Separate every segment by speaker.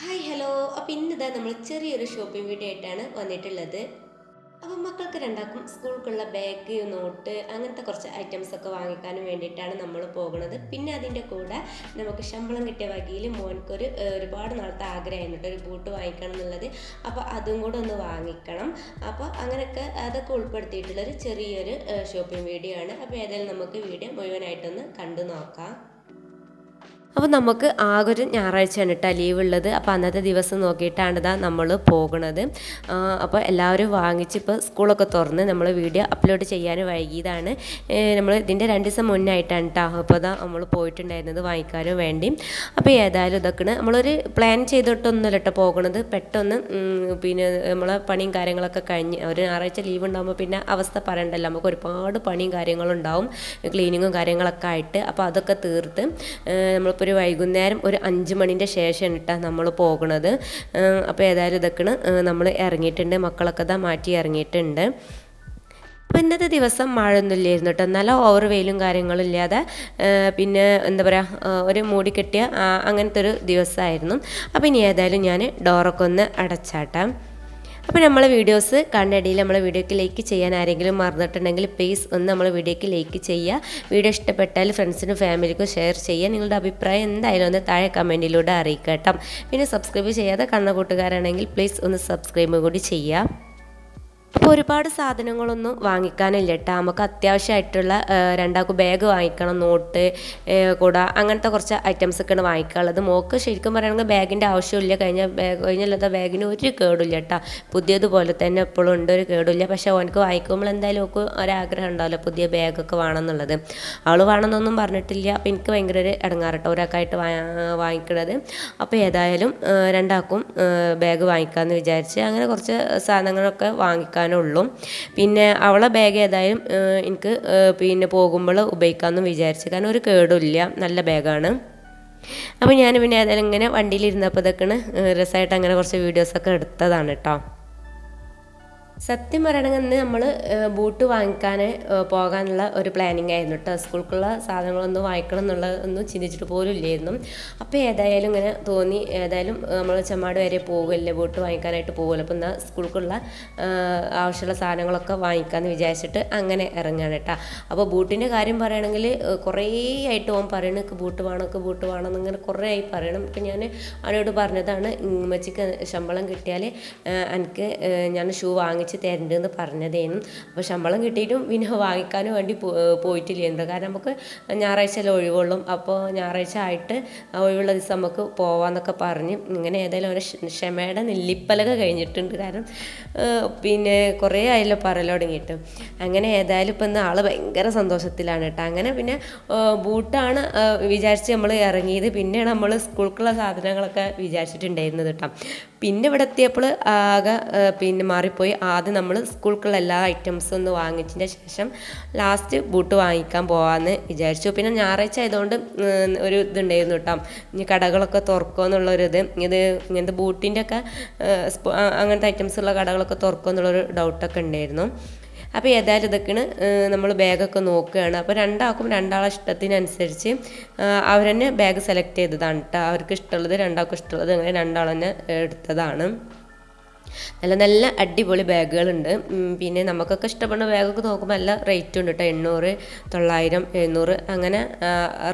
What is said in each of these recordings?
Speaker 1: Hi hello അപ്പോൾ ഇന്നിതാ നമ്മൾ ചെറിയൊരു ഷോപ്പിംഗ് വീഡിയോ ആയിട്ടാണ് വന്നിട്ടുള്ളത്. അപ്പം മക്കൾക്ക് രണ്ടാക്കും സ്കൂൾക്കുള്ള ബാഗ് നോട്ട് അങ്ങനത്തെ കുറച്ച് ഐറ്റംസ് ഒക്കെ വാങ്ങിക്കാനും വേണ്ടിയിട്ടാണ് നമ്മൾ പോകുന്നത്. പിന്നെ അതിന്റെ കൂടെ നമുക്ക് ശമ്പളം കിട്ടിയ വകയിൽ മോൻക്കൊരു ഒരുപാട് നാളത്തെ ആഗ്രഹമായിരുന്നു ഒരു ബൂട്ട് വാങ്ങിക്കണം എന്നുള്ളത്. അപ്പോൾ അതും കൂടെ ഒന്ന് വാങ്ങിക്കണം. അപ്പോൾ അങ്ങനെയൊക്കെ അതൊക്കെ ഉൾപ്പെടുത്തിയിട്ടുള്ളൊരു ചെറിയൊരു ഷോപ്പിംഗ് വീഡിയോ ആണ്. അപ്പോൾ ഏതായാലും നമുക്ക് വീഡിയോ മുഴുവനായിട്ടൊന്ന് കണ്ടു നോക്കാം. അപ്പോൾ നമുക്ക് ആകെ ഒരു ഞായറാഴ്ചയാണ് കേട്ടോ ലീവ് ഉള്ളത് അപ്പോൾ അന്നത്തെ ദിവസം നോക്കിയിട്ടാണ് ഇതാ നമ്മൾ പോകുന്നത്. അപ്പോൾ എല്ലാവരും വാങ്ങിച്ച് ഇപ്പോൾ സ്കൂളൊക്കെ തുറന്ന് നമ്മൾ വീഡിയോ അപ്ലോഡ് ചെയ്യാൻ വൈകിയതാണ്. നമ്മൾ ഇതിന്റെ രണ്ട് ദിവസം മുന്നായിട്ടാണ് കേട്ടോ അപ്പോൾ ഇതാ നമ്മൾ പോയിട്ടുണ്ടായിരുന്നത് വാങ്ങിക്കാനും വേണ്ടി. അപ്പോൾ ഏതായാലും ഇതൊക്കെയാണ്. നമ്മളൊരു പ്ലാൻ ചെയ്തിട്ടൊന്നുമല്ല കേട്ടോ പോകുന്നത്. പെട്ടെന്ന് പിന്നെ നമ്മളെ പണിയും കാര്യങ്ങളൊക്കെ കഴിഞ്ഞ് ഒരു ഞായറാഴ്ച ലീവ് ഉണ്ടാകുമ്പോൾ പിന്നെ അവസ്ഥ പറയണ്ടല്ലോ. നമുക്ക് ഒരുപാട് പണിയും കാര്യങ്ങളും ഉണ്ടാവും ക്ലീനിങ്ങും കാര്യങ്ങളൊക്കെ ആയിട്ട്. അപ്പോൾ അതൊക്കെ തീർത്ത് ഏഹ് നമ്മളിപ്പോൾ ഒരു വൈകുന്നേരം ഒരു അഞ്ച് മണിന്റെ ശേഷമാണ് കേട്ടോ നമ്മൾ പോകുന്നത് അപ്പോൾ ഏതായാലും ഇതൊക്കെയാണ് നമ്മൾ ഇറങ്ങിയിട്ടുണ്ട് മക്കളൊക്കെ ഇതാ മാറ്റി ഇറങ്ങിയിട്ടുണ്ട്. അപ്പോൾ ഇന്നത്തെ ദിവസം മഴയൊന്നുമില്ലായിരുന്നു കേട്ടോ നല്ല ഓവർ വെയിലും കാര്യങ്ങളും ഇല്ലാതെ പിന്നെ എന്താ പറയുക ഒരു മൂടി കെട്ടിയ അങ്ങനത്തെ ഒരു ദിവസമായിരുന്നു. അപ്പോൾ ഇനി ഏതായാലും ഞാൻ ഡോറൊക്കെ ഒന്ന് അടച്ചാട്ടാം. അപ്പോൾ നമ്മളെ വീഡിയോസ് കണ്ടടിയിൽ നമ്മളെ വീഡിയോക്ക് ലൈക്ക് ചെയ്യാൻ ആരെങ്കിലും മറന്നിട്ടുണ്ടെങ്കിൽ പ്ലീസ് ഒന്ന് നമ്മളെ വീഡിയോക്ക് ലൈക്ക് ചെയ്യുക. വീഡിയോ ഇഷ്ടപ്പെട്ടാൽ ഫ്രണ്ട്സിനും ഫാമിലിക്കും ഷെയർ ചെയ്യുക. നിങ്ങളുടെ അഭിപ്രായം എന്തായാലും ഒന്ന് താഴെ കമന്റിലൂടെ അറിയിക്കുക കേട്ടോ. പിന്നെ സബ്സ്ക്രൈബ് ചെയ്യാതെ കണ്ണ കൂട്ടുകാരാണെങ്കിൽ പ്ലീസ് ഒന്ന് സബ്സ്ക്രൈബ് കൂടി ചെയ്യുക. അപ്പോൾ ഒരുപാട് സാധനങ്ങളൊന്നും വാങ്ങിക്കാനില്ല കേട്ടോ നമുക്ക് അത്യാവശ്യമായിട്ടുള്ള രണ്ടാൾക്ക് ബാഗ് വാങ്ങിക്കണം നോട്ട് കൂട അങ്ങനത്തെ കുറച്ച് ഐറ്റംസ് ഒക്കെയാണ് വാങ്ങിക്കാനുള്ളത്. മോക്ക് ശരിക്കും പറയുകയാണെങ്കിൽ ബാഗിന്റെ ആവശ്യമില്ല. കഴിഞ്ഞ ബാഗ് കഴിഞ്ഞല്ലാത്ത ബാഗിന് ഒരു കേടില്ല കേട്ടോ പുതിയതുപോലെ തന്നെ എപ്പോഴും ഉണ്ട് ഒരു കേടില്ല പക്ഷേ ഓനക്ക് വാങ്ങിക്കുമ്പോൾ എന്തായാലും ഓക്ക് ഒരാഗ്രഹം ഉണ്ടാവില്ല പുതിയ ബാഗൊക്കെ വേണം എന്നുള്ളത് അവൾ വേണമെന്നൊന്നും പറഞ്ഞിട്ടില്ല. അപ്പോൾ എനിക്ക് ഭയങ്കര ഒരു ഇടങ്ങാറട്ടോ ഒരാൾക്കായിട്ട് വാങ്ങിക്കണത്. അപ്പോൾ ഏതായാലും രണ്ടാൾക്കും ബാഗ് വാങ്ങിക്കാമെന്ന് വിചാരിച്ച് അങ്ങനെ കുറച്ച് സാധനങ്ങളൊക്കെ വാങ്ങിക്കാനുള്ളൂ പിന്നെ അവളെ ബാഗ് ഏതായാലും എനിക്ക് പിന്നെ പോകുമ്പോൾ ഉപയോഗിക്കാമെന്ന് വിചാരിച്ചു. കാരണം ഒരു കേടുമില്ല. നല്ല ബാഗാണ് അപ്പോൾ ഞാൻ പിന്നെ ഏതായാലും ഇങ്ങനെ വണ്ടിയിലിരുന്നപ്പോൾ ഇതൊക്കെയാണ് രസമായിട്ട് അങ്ങനെ കുറച്ച് വീഡിയോസൊക്കെ എടുത്തതാണ് കേട്ടോ. സത്യം പറയണമെങ്കിൽ നമ്മൾ ബൂട്ട് വാങ്ങിക്കാൻ പോകാനുള്ള ഒരു പ്ലാനിങ് ആയിരുന്നു കേട്ടോ സ്കൂൾക്കുള്ള സാധനങ്ങളൊന്നും വാങ്ങിക്കണം എന്നുള്ളത് ഒന്നും ചിന്തിച്ചിട്ട് പോലും ഇല്ലായിരുന്നു. അപ്പോൾ ഏതായാലും ഇങ്ങനെ തോന്നി ഏതായാലും നമ്മൾ ചെമ്മാട് വരെ പോകുമല്ലേ ബൂട്ട് വാങ്ങിക്കാനായിട്ട് പോകുമല്ലോ അപ്പോൾ എന്നാൽ സ്കൂൾക്കുള്ള ആവശ്യമുള്ള സാധനങ്ങളൊക്കെ വാങ്ങിക്കാമെന്ന് വിചാരിച്ചിട്ട് അങ്ങനെ ഇറങ്ങുകയാണ് കേട്ടോ അപ്പോൾ ബൂട്ടിന്റെ കാര്യം പറയുകയാണെങ്കിൽ കുറേ ആയിട്ട് ഓൻ പറയണ ബൂട്ട് വേണം ബൂട്ട് വേണം എന്നിങ്ങനെ കുറേ ആയി പറയണം. ഇപ്പം ഞാൻ അവനോട് പറഞ്ഞതാണ് ഉമ്മച്ചിക്ക് ശമ്പളം കിട്ടിയാൽ എനിക്ക് ഞാൻ ഷൂ വാങ്ങിച്ച് തരണ്ടെന്ന് പറഞ്ഞതേനും. അപ്പോൾ ശമ്പളം കിട്ടിയിട്ടും പിന്നെ വാങ്ങിക്കാനും വേണ്ടി പോയിട്ടില്ല എന്താ കാരണം നമുക്ക് ഞായറാഴ്ചയല്ലേ ഒഴിവുള്ളൂ. അപ്പോൾ ഞായറാഴ്ച ആയിട്ട് ആ ഒഴിവുള്ള ദിവസം നമുക്ക് പോവാന്നൊക്കെ പറഞ്ഞ് ഇങ്ങനെ ഏതായാലും ക്ഷ- ക്ഷമയുടെ നെല്ലിപ്പലക കഴിഞ്ഞിട്ടുണ്ട്. കാരണം പിന്നെ കുറേ ആയല്ലോ പറയൽ തുടങ്ങിയിട്ട്. അങ്ങനെ ഏതായാലും ഇപ്പം ഇന്ന് ആൾ ഭയങ്കര സന്തോഷത്തിലാണ് കേട്ടോ. അങ്ങനെ പിന്നെ ബൂട്ടാണ് വിചാരിച്ച് നമ്മൾ ഇറങ്ങിയത്. പിന്നെയാണ് നമ്മൾ സ്കൂൾക്കുള്ള സാധനങ്ങളൊക്കെ വിചാരിച്ചിട്ടുണ്ടായിരുന്നത് കേട്ടോ. പിന്നെ ഇവിടെ എത്തിയപ്പോൾ ആകെ പിന്നെ മാറിപ്പോയി ആദ്യം നമ്മൾ സ്കൂൾക്കുള്ള എല്ലാ ഐറ്റംസും ഒന്ന് വാങ്ങിച്ചതിന് ശേഷം ലാസ്റ്റ് ബൂട്ട് വാങ്ങിക്കാൻ പോകാമെന്ന് വിചാരിച്ചു. പിന്നെ ഞായറാഴ്ച ആയതുകൊണ്ട് ഒരു ഇതുണ്ടായിരുന്നു കേട്ടോ. ഇനി കടകളൊക്കെ തുറക്കുമോ എന്നുള്ളൊരിത് ഇത്. ഇങ്ങനത്തെ ബൂട്ടിന്റെ ഒക്കെ അങ്ങനത്തെ ഐറ്റംസ് ഉള്ള കടകളൊക്കെ തുറക്കുമോ എന്നുള്ളൊരു ഡൗട്ടൊക്കെ ഉണ്ടായിരുന്നു. അപ്പോൾ ഏതായാലും ഇതൊക്കെയാണ് നമ്മൾ ബാഗൊക്കെ നോക്കുകയാണ്. അപ്പോൾ രണ്ടാൾക്കും രണ്ടാളെ ഇഷ്ടത്തിനനുസരിച്ച് അവർ തന്നെ ബാഗ് സെലക്ട് ചെയ്തതാണ് കേട്ടോ. അവർക്ക് ഇഷ്ടമുള്ളത് രണ്ടാൾക്കും ഇഷ്ടമുള്ളത് അങ്ങനെ രണ്ടാൾ തന്നെ എടുത്തതാണ്. നല്ല നല്ല അടിപൊളി ബാഗുകളുണ്ട്. പിന്നെ നമുക്കൊക്കെ ഇഷ്ടപ്പെടുന്ന ബാഗൊക്കെ നോക്കുമ്പോൾ നല്ല റേറ്റ് ഉണ്ട് കേട്ടോ എണ്ണൂറ് തൊള്ളായിരം എഴുന്നൂറ് അങ്ങനെ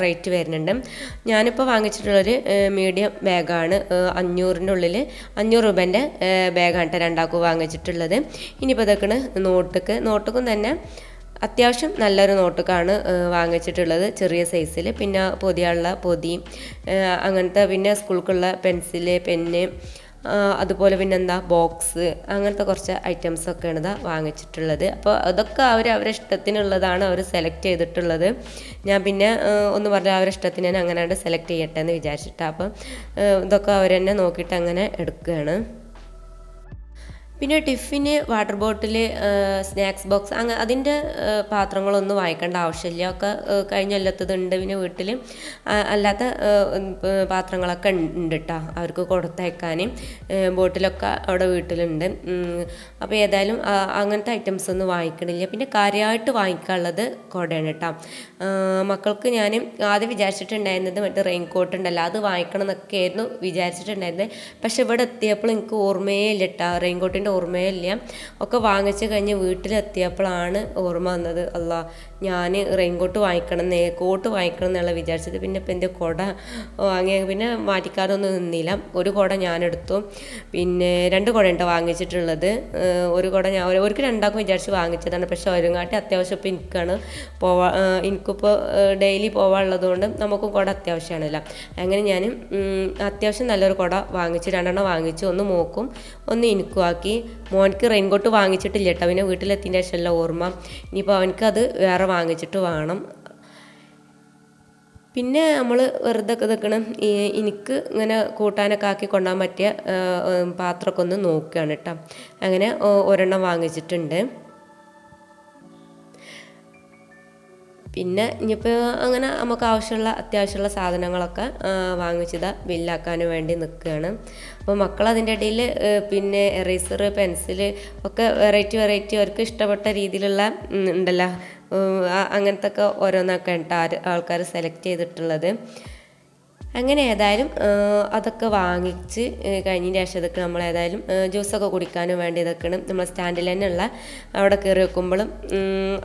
Speaker 1: റേറ്റ് വരുന്നുണ്ട്. ഞാനിപ്പോൾ വാങ്ങിച്ചിട്ടുള്ളൊരു മീഡിയം ബാഗാണ് അഞ്ഞൂറിന്റെ ഉള്ളിൽ അഞ്ഞൂറ് രൂപേന്റെ ബാഗാണ് കേട്ടോ രണ്ടാക്കും വാങ്ങിച്ചിട്ടുള്ളത്. ഇനിയിപ്പോൾ ഇതൊക്കെയാണ് നോട്ടുക്ക്. നോട്ടുക്കും തന്നെ അത്യാവശ്യം നല്ലൊരു നോട്ടുക്കാണ് വാങ്ങിച്ചിട്ടുള്ളത് ചെറിയ സൈസിൽ പിന്നെ പൊതിയുള്ള പൊതി അങ്ങനത്തെ പിന്നെ സ്കൂൾക്കുള്ള പെൻസിൽ പെന്ന് അതുപോലെ പിന്നെ എന്താ ബോക്സ് അങ്ങനത്തെ കുറച്ച് ഐറ്റംസ് ഒക്കെയാണ് ഇതാ വാങ്ങിച്ചിട്ടുള്ളത്. അപ്പോൾ അതൊക്കെ അവർ അവരെ ഇഷ്ടത്തിനുള്ളതാണ് അവർ സെലക്ട് ചെയ്തിട്ടുള്ളത്. ഞാൻ പിന്നെ ഒന്ന് പറഞ്ഞാൽ അവരെ ഇഷ്ടത്തിന് ഞാൻ അങ്ങനെ സെലക്ട് ചെയ്യട്ടെ എന്ന് വിചാരിച്ചിട്ടാണ് അപ്പം ഇതൊക്കെ അവർ തന്നെ നോക്കിയിട്ട് അങ്ങനെ എടുക്കുകയാണ്. പിന്നെ tiffin water bottle snacks box അങ്ങനെ അതിന്റെ പാത്രങ്ങളൊന്നും വായിക്കേണ്ട ആവശ്യമില്ല. ഒക്കെ കഴിഞ്ഞ കൊല്ലത്തതുണ്ട് പിന്നെ വീട്ടിൽ അല്ലാത്ത പാത്രങ്ങളൊക്കെ ഉണ്ട് കേട്ടോ അവർക്ക് കൊടുത്തയക്കാൻ ബോട്ടിലൊക്കെ അവിടെ വീട്ടിലുണ്ട്. അപ്പോൾ ഏതായാലും അങ്ങനത്തെ ഐറ്റംസ് ഒന്നും വാങ്ങിക്കണില്ല. പിന്നെ കാര്യമായിട്ട് വാങ്ങിക്കാനുള്ളത് കുടയാണ് കേട്ടോ മക്കൾക്ക് ഞാൻ ആദ്യം വിചാരിച്ചിട്ടുണ്ടായിരുന്നത് മറ്റേ റെയിൻ കോട്ട് ഉണ്ടല്ലോ അത് വാങ്ങിക്കണം എന്നൊക്കെ ആയിരുന്നു വിചാരിച്ചിട്ടുണ്ടായിരുന്നത്. പക്ഷെ ഇവിടെ എത്തിയപ്പോൾ എനിക്ക് ഓർമ്മയേ ഇല്ല കേട്ടോ റെയിൻ കോട്ടിന്റെ ഓർമ്മയേ ഇല്ല ഒക്കെ വാങ്ങിച്ച് കഴിഞ്ഞ് വീട്ടിലെത്തിയപ്പോഴാണ് ഓർമ്മ വന്നത്. അല്ല ഞാൻ റെയിൻകോട്ട് വാങ്ങിക്കണം കോട്ട് വാങ്ങിക്കണം എന്നുള്ള വിചാരിച്ചത്. പിന്നെ ഇപ്പം എന്റെ കുട വാങ്ങിയ പിന്നെ മാറ്റിക്കാതൊന്നും നിന്നില്ല. ഒരു കുട ഞാനെടുത്തു. പിന്നെ രണ്ട് കുട ഉണ്ട് വാങ്ങിച്ചിട്ടുള്ളത് ഒരു കുട ഞാൻ അവർക്ക് രണ്ടാക്കും വിചാരിച്ച് വാങ്ങിച്ചതാണ്. പക്ഷെ ഒരുങ്ങാട്ടി അത്യാവശ്യം ഇപ്പം എനിക്കാണ് പോവാ എനിക്കിപ്പോൾ ഡെയിലി പോവാനുള്ളത് കൊണ്ട് നമുക്കും കുട അത്യാവശ്യമാണല്ലോ. അങ്ങനെ ഞാൻ അത്യാവശ്യം നല്ലൊരു കുട വാങ്ങിച്ച് രണ്ടെണ്ണം വാങ്ങിച്ചു ഒന്ന് മോക്കും ഒന്ന് എനിക്കും ആക്കി. മോൻക്ക് റെയിൻകോട്ട് വാങ്ങിച്ചിട്ടില്ല കേട്ടോ പിന്നെ വീട്ടിലെത്തിന്റെ ശേഷമല്ല ഓർമ്മ. ഇനിയിപ്പോൾ അവനക്ക് അത് വേറെ വാങ്ങിച്ചിട്ട് വേണം. പിന്നെ നമ്മൾ വെറുതെ നിൽക്കണം എനിക്ക് ഇങ്ങനെ കൂട്ടാനൊക്കെ ആക്കി കൊണ്ടുപോകാൻ പറ്റിയ പാത്രമൊക്കെ ഒന്ന് നോക്കുകയാണ് കേട്ടോ അങ്ങനെ ഒരെണ്ണം വാങ്ങിച്ചിട്ടുണ്ട്. പിന്നെ ഇനിയിപ്പോൾ അങ്ങനെ നമുക്ക് ആവശ്യമുള്ള അത്യാവശ്യമുള്ള സാധനങ്ങളൊക്കെ വാങ്ങിച്ചത് ബില്ലാക്കാൻ വേണ്ടി നിൽക്കുകയാണ് അപ്പോൾ മക്കൾ അതിന്റെ ഇടയിൽ പിന്നെ എറേസർ പെൻസിൽ ഒക്കെ വെറൈറ്റി വെറൈറ്റി അവർക്ക് ഇഷ്ടപ്പെട്ട രീതിയിലുള്ള ഉണ്ടല്ലോ. അങ്ങനത്തെ ഒക്കെ ഓരോന്നൊക്കെ ആൾക്കാർ സെലക്ട് ചെയ്തിട്ടുള്ളത്. അങ്ങനെ ഏതായാലും അതൊക്കെ വാങ്ങിച്ച് കഴിഞ്ഞതിന് ശേഷം ഇതൊക്കെ നമ്മൾ ഏതായാലും ജ്യൂസൊക്കെ കുടിക്കാനും വേണ്ടി ഇതൊക്കെയാണ് നമ്മൾ സ്റ്റാൻഡിൽ തന്നെയുള്ള അവിടെ കയറി വെക്കുമ്പോഴും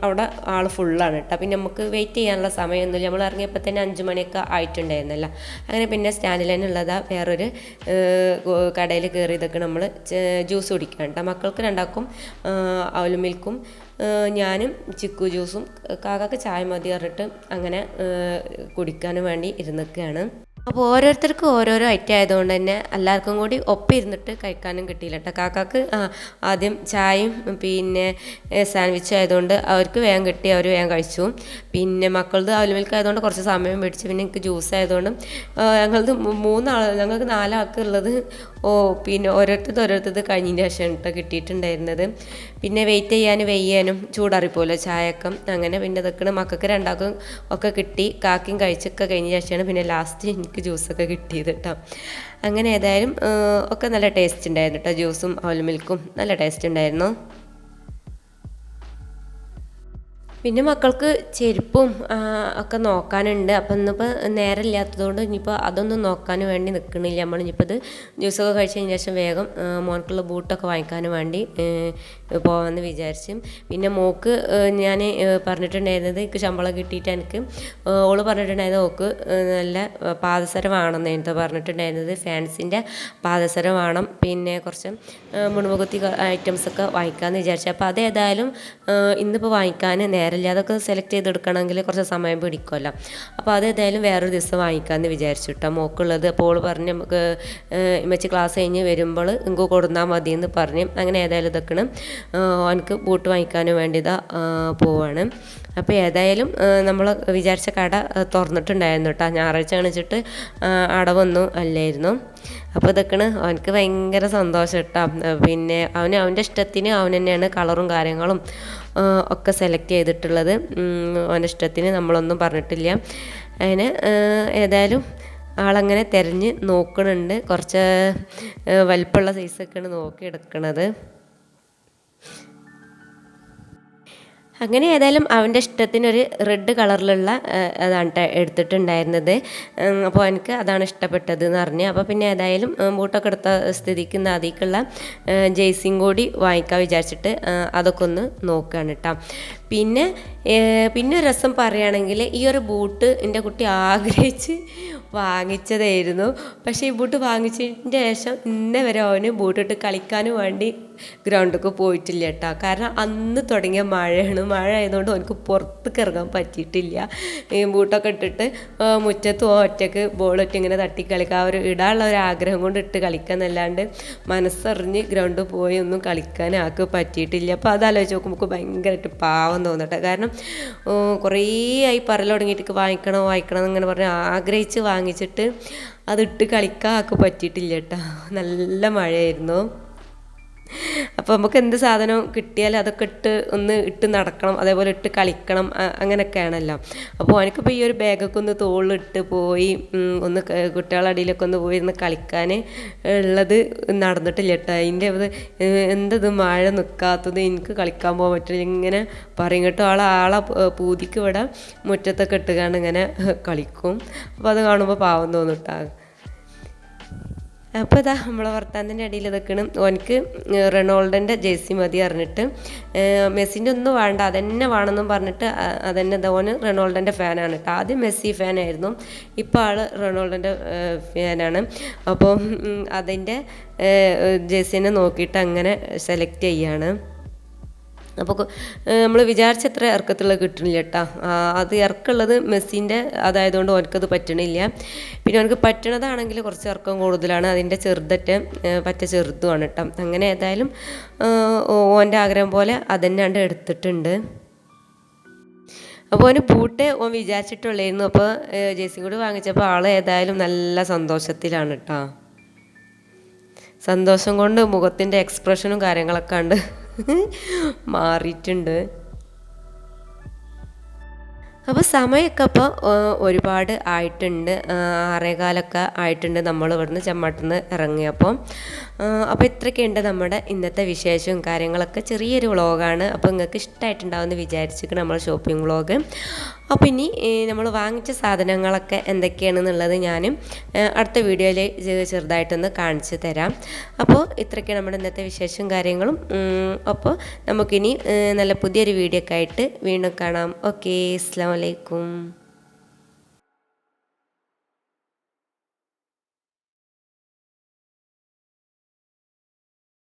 Speaker 1: അവിടെ ആൾ ഫുള്ളാണ് കേട്ടോ. പിന്നെ നമുക്ക് വെയിറ്റ് ചെയ്യാനുള്ള സമയമൊന്നുമില്ല. നമ്മൾ ഇറങ്ങിയപ്പോൾ തന്നെ അഞ്ച് മണിയൊക്കെ ആയിട്ടുണ്ടായിരുന്നല്ല. അങ്ങനെ പിന്നെ സ്റ്റാൻഡിൽ തന്നെ ഉള്ളതാണ് വേറൊരു കടയിൽ കയറി ഇതൊക്കെ നമ്മൾ ജ്യൂസ് കുടിക്കാൻ കേട്ടോ. മക്കൾക്ക് രണ്ടാക്കും അവലും മിൽക്കും ഞാനും ചിക്കു ജ്യൂസും കാക്കക്ക് ചായ മതി പറഞ്ഞിട്ട് അങ്ങനെ കുടിക്കാനും വേണ്ടി ഇരുന്നൊക്കെയാണ്. അപ്പോൾ ഓരോരുത്തർക്കും ഓരോരോ ഐറ്റം ആയതുകൊണ്ട് തന്നെ എല്ലാവർക്കും കൂടി ഒപ്പിരുന്നിട്ട് കഴിക്കാനും കിട്ടിയില്ല കേട്ടോ കാക്കാക്ക് ആദ്യം ചായയും പിന്നെ സാൻഡ്വിച്ച് ആയതുകൊണ്ട് അവർക്ക് വേഗം കിട്ടി അവർ വേഗം കഴിച്ചു. പിന്നെ മക്കളത് അവൽ ആയതുകൊണ്ട് കുറച്ച് സമയം പിടിച്ചു പിന്നെ എനിക്ക് ജ്യൂസ് ആയതുകൊണ്ട് ഞങ്ങളത് മൂന്നാൾ ഞങ്ങൾക്ക് നാലാൾക്ക് ഉള്ളത് ഓ പിന്നെ ഓരോരുത്തത് ഓരോരുത്തത് കഴിഞ്ഞതിന്റെ ശേഷം കേട്ടോ കിട്ടിയിട്ടുണ്ടായിരുന്നത്. പിന്നെ വെയിറ്റ് ചെയ്യാനും വെയ്യാനും ചൂടറിപ്പോലോ ചായക്കം അങ്ങനെ പിന്നെ ഇതൊക്കെ മക്കൾക്ക് രണ്ടാൾക്കും ഒക്കെ കിട്ടി. കാക്കയും കഴിച്ചൊക്കെ കഴിഞ്ഞ ശേഷമാണ് പിന്നെ ലാസ്റ്റ് എനിക്ക് ജ്യൂസൊക്കെ കിട്ടിയത് കേട്ടോ അങ്ങനെ ഏതായാലും ഒക്കെ നല്ല ടേസ്റ്റ് ഉണ്ടായിരുന്നു കേട്ടോ ജ്യൂസും ഹോൾ മിൽക്കും നല്ല ടേസ്റ്റ് ഉണ്ടായിരുന്നു പിന്നെ മക്കൾക്ക് ചെരുപ്പും ഒക്കെ നോക്കാനുണ്ട്. അപ്പം ഇന്നിപ്പോൾ നേരം ഇല്ലാത്തതുകൊണ്ട് ഇനിയിപ്പോൾ അതൊന്നും നോക്കാൻ വേണ്ടി നിൽക്കണില്ല നമ്മൾ ഇനിയിപ്പോൾ ഇത് ജ്യൂസൊക്കെ കഴിച്ചതിന് ശേഷം വേഗം മോൻക്കുള്ള ബൂട്ടൊക്കെ വാങ്ങിക്കാൻ വേണ്ടി പോകാമെന്ന് വിചാരിച്ചു. പിന്നെ മോക്ക് ഞാൻ പറഞ്ഞിട്ടുണ്ടായിരുന്നത് എനിക്ക് ശമ്പളം കിട്ടിയിട്ട് എനിക്ക് ഓൾ പറഞ്ഞിട്ടുണ്ടായിരുന്നത് ഓക്ക് നല്ല പാദസരം വേണമെന്ന് എനിക്ക് പറഞ്ഞിട്ടുണ്ടായിരുന്നത്. ഫാൻസിന്റെ പാദസരം വേണം പിന്നെ കുറച്ച് മുണുമുഖത്തി ഐറ്റംസൊക്കെ വാങ്ങിക്കാമെന്ന് വിചാരിച്ചു. അപ്പോൾ അതേതായാലും ഇന്നിപ്പോൾ വാങ്ങിക്കാൻ നേരം നേരമില്ല അതൊക്കെ സെലക്ട് ചെയ്തെടുക്കണമെങ്കിൽ കുറച്ച് സമയം പിടിക്കുമല്ലോ. അപ്പോൾ അതേതായാലും വേറൊരു ദിവസം വാങ്ങിക്കാമെന്ന് വിചാരിച്ചു കേട്ടോ മോക്കുള്ളത്. അപ്പോൾ ഓൾ പറഞ്ഞ് നമുക്ക് ഇമ്മച്ചി ക്ലാസ് കഴിഞ്ഞ് വരുമ്പോൾ ഇങ്ങ് കൊടുന്നാൽ മതി എന്ന് പറഞ്ഞ് അങ്ങനെ ഏതായാലും ഇതൊക്കെയാണ് എനിക്ക് ബൂട്ട് വാങ്ങിക്കാനും വേണ്ടി ഇതാ പോവാണ്. അപ്പോൾ ഏതായാലും നമ്മൾ വിചാരിച്ച കട തുറന്നിട്ടുണ്ടായിരുന്നു കേട്ടോ ഞായറാഴ്ച കാണിച്ചിട്ട് അടവൊന്നും അല്ലായിരുന്നു. അപ്പോൾ ഇതൊക്കെയാണ് അവനക്ക് ഭയങ്കര സന്തോഷം കേട്ടോ പിന്നെ അവന് അവന്റെ ഇഷ്ടത്തിന് അവൻ തന്നെയാണ് കളറും കാര്യങ്ങളും ഒക്കെ സെലക്ട് ചെയ്തിട്ടുള്ളത്. അവന്റെ ഇഷ്ടത്തിന് നമ്മളൊന്നും പറഞ്ഞിട്ടില്ല. അതിന് ഏതായാലും ആളങ്ങനെ തിരഞ്ഞ് നോക്കണുണ്ട്. കുറച്ച് വലിപ്പമുള്ള സൈസൊക്കെയാണ് നോക്കി എടുക്കണത് അങ്ങനെ ഏതായാലും അവന്റെ ഇഷ്ടത്തിനൊരു റെഡ് കളറിലുള്ള അതാണ് എടുത്തിട്ടുണ്ടായിരുന്നത്. അപ്പോൾ എനിക്ക് അതാണ് ഇഷ്ടപ്പെട്ടത് എന്ന് പറഞ്ഞു അപ്പോൾ പിന്നെ ഏതായാലും ബൂട്ടൊക്കെ എടുത്ത സ്ഥിതിക്ക് നാദിക്കുള്ള ജേഴ്സിയും കൂടി വാങ്ങിക്കാൻ വിചാരിച്ചിട്ട് അതൊക്കെ ഒന്ന് നോക്കുകയാണ് കേട്ടോ പിന്നെ പിന്നെ രസം പറയുകയാണെങ്കിൽ ഈ ഒരു ബൂട്ട് എന്റെ കുട്ടി ആഗ്രഹിച്ച് വാങ്ങിച്ചതായിരുന്നു. പക്ഷേ ഈ ബൂട്ട് വാങ്ങിച്ചതിന്റെ ശേഷം ഇന്നേ വരെ അവന് ബൂട്ടിട്ട് കളിക്കാനും വേണ്ടി ഗ്രൗണ്ടിലേക്ക് പോയിട്ടില്ല കേട്ടോ. കാരണം അന്ന് തുടങ്ങിയ മഴയാണ്. മഴ ആയതുകൊണ്ട് അവനക്ക് പുറത്തേക്ക് ഇറങ്ങാൻ പറ്റിയിട്ടില്ല. ഈ ബൂട്ടൊക്കെ ഇട്ടിട്ട് മുറ്റത്ത് ഒറ്റയ്ക്ക് ബോളിട്ട് ഇങ്ങനെ തട്ടി കളിക്കുക ഒരു ഇടാനുള്ള ഒരു ആഗ്രഹം കൊണ്ട് ഇട്ട് കളിക്കുക എന്നല്ലാണ്ട് മനസ്സറിഞ്ഞ് ഗ്രൗണ്ടിൽ പോയി ഒന്നും കളിക്കാൻ പറ്റിയിട്ടില്ല. അപ്പോൾ അതാലോചിച്ച് നോക്കുമ്പോൾ ഭയങ്കരമായിട്ട് പാവം തോന്നട്ടെ. കാരണം കുറേ ആയി പറയൽ തുടങ്ങിയിട്ട് വാങ്ങിക്കണം വാങ്ങിക്കണം എന്നിങ്ങനെ പറഞ്ഞ് ആഗ്രഹിച്ച് വാങ്ങിച്ചിട്ട് അതിട്ട് കളിക്കാൻ ആക്ക് പറ്റിയിട്ടില്ല കേട്ടോ നല്ല മഴയായിരുന്നു. അപ്പോൾ നമുക്ക് എന്ത് സാധനം കിട്ടിയാൽ അതൊക്കെ ഇട്ട് ഒന്ന് ഇട്ട് നടക്കണം അതേപോലെ ഇട്ട് കളിക്കണം അങ്ങനെയൊക്കെയാണല്ലോ അപ്പോൾ എനിക്കിപ്പോൾ ഈ ഒരു ബാഗൊക്കെ ഒന്ന് തോളിലിട്ട് പോയി ഒന്ന് കുട്ടികളുടെ അടിയിലൊക്കെ ഒന്ന് പോയി ഇരുന്ന് കളിക്കാൻ ഉള്ളത് നടന്നിട്ടില്ല കേട്ടോ. അതിന്റെ അത് എന്തത് മഴ നിൽക്കാത്തത് എനിക്ക് കളിക്കാൻ പോകാൻ പറ്റില്ല. ഇങ്ങനെ പറയും കേട്ടോ ആളെ ആളെ പൂതിക്ക് ഇവിടെ മുറ്റത്തൊക്കെ ഇട്ടുകൊണ്ട് ഇങ്ങനെ കളിക്കും. അപ്പോൾ അത് കാണുമ്പോൾ പാവം തോന്നും അപ്പോൾ ഇതാ നമ്മളെ വർത്താനത്തിന്റെ അടിയിൽ ഇതൊക്കെയാണ് ഓനക്ക് റെണോൾഡിന്റെ ജേഴ്സി മതി പറഞ്ഞിട്ട് മെസ്സിന്റെ ഒന്നും വേണ്ട അതന്നെ വേണമെന്നും പറഞ്ഞിട്ട് അതന്നെ ഇതാ ഓന് ഫാനാണ് കേട്ടോ. ആദ്യം മെസ്സി ഫാനായിരുന്നു. ഇപ്പോൾ ആൾ റൊണാൾഡോന്റെ ഫാനാണ്. അപ്പോൾ അതിന്റെ ജേഴ്സിനെ നോക്കിയിട്ട് അങ്ങനെ സെലക്ട് ചെയ്യാണ്. അപ്പോൾ നമ്മൾ വിചാരിച്ചത്ര ഇറക്കത്തുള്ള കിട്ടണില്ല കേട്ടോ അത് ഇറക്കമുള്ളത് മെസ്സിന്റെ അതായതുകൊണ്ട് ഓനക്കത് പറ്റണില്ല. പിന്നെ ഓനക്ക് പറ്റണതാണെങ്കിൽ കുറച്ച് ഇറക്കം കൂടുതലാണ്. അതിന്റെ ചെറുതറ്റ് പറ്റ ചെറുതുമാണ് കേട്ടോ അങ്ങനെ ഏതായാലും ഓന്റെ ആഗ്രഹം പോലെ അതന്നെയാണ്ട് എടുത്തിട്ടുണ്ട്. അപ്പോൾ അവന് പൂട്ട് ഓൻ വിചാരിച്ചിട്ടുള്ളായിരുന്നു അപ്പോൾ ജേസിയും കൂടി വാങ്ങിച്ചപ്പോൾ ആൾ ഏതായാലും നല്ല സന്തോഷത്തിലാണ് കേട്ടോ സന്തോഷം കൊണ്ട് മുഖത്തിന്റെ എക്സ്പ്രഷനും കാര്യങ്ങളൊക്കെ കണ്ട് മാറിയിട്ടുണ്ട്. അപ്പോൾ സമയമൊക്കെ ഇപ്പോൾ ഒരുപാട് ആയിട്ടുണ്ട്. ആറേകാലൊക്കെ ആയിട്ടുണ്ട് നമ്മൾ ഇവിടുന്ന് ചെമ്മാട്ടുനിന്ന് ഇറങ്ങിയപ്പോൾ അപ്പോൾ ഇത്രയൊക്കെയുണ്ട് നമ്മുടെ ഇന്നത്തെ വിശേഷവും കാര്യങ്ങളൊക്കെ. ചെറിയൊരു വ്ളോഗാണ്. അപ്പോൾ നിങ്ങൾക്ക് ഇഷ്ടമായിട്ടുണ്ടാവുമെന്ന് വിചാരിച്ചിരിക്കണം നമ്മൾ ഷോപ്പിംഗ് വ്ളോഗ്. അപ്പോൾ ഇനി നമ്മൾ വാങ്ങിച്ച സാധനങ്ങളൊക്കെ എന്തൊക്കെയാണെന്നുള്ളത് ഞാനും അടുത്ത വീഡിയോയിൽ ചെറുതായിട്ടൊന്ന് കാണിച്ചു തരാം. അപ്പോൾ ഇത്രയൊക്കെ നമ്മുടെ ഇന്നത്തെ വിശേഷവും കാര്യങ്ങളും. അപ്പോൾ നമുക്കിനി നല്ല പുതിയൊരു വീഡിയോ ഒക്കെ ആയിട്ട് വീണ്ടും കാണാം. ഓക്കെ അസ്സാം വലൈക്കും